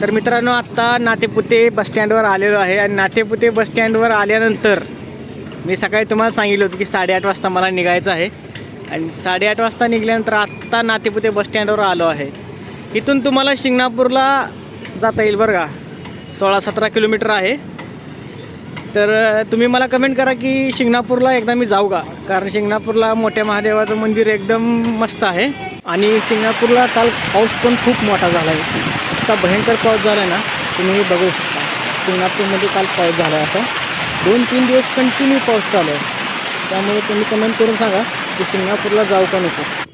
तर मित्रांनो आत्ता नातेपुते बसस्टँडवर आलेलो आहे आणि नातेपुते बसस्टँडवर आल्यानंतर मी सकाळी तुम्हाला सांगितलं होतं की साडेआठ वाजता मला निघायचं आहे. आणि साडेआठ वाजता निघाल्यानंतर आत्ता नातेपुते बसस्टँडवर आलो आहे. इथून तुम्हाला शिंगणापूरला जाता येईल बरं का. सोळा सतरा किलोमीटर आहे. तर तुम्ही मला कमेंट करा की शिंगणापूरला एकदा मी जाऊ का? कारण शिंगणापूरला मोठ्या महादेवाचं मंदिर एकदम मस्त आहे. आणि शिंगणापूरला काल पाऊस पण खूप मोठा झाला आहे इतका भयंकर पाऊस झाला ना तुम्ही हे बघू शकता. सिंगापूरमध्ये काल पाऊस झाला आहे असा. दोन तीन दिवस कंटिन्यू पाऊस चालू आहे. त्यामुळे तुम्ही कमेंट करून सांगा की सिंगापूरला जाऊ का नको.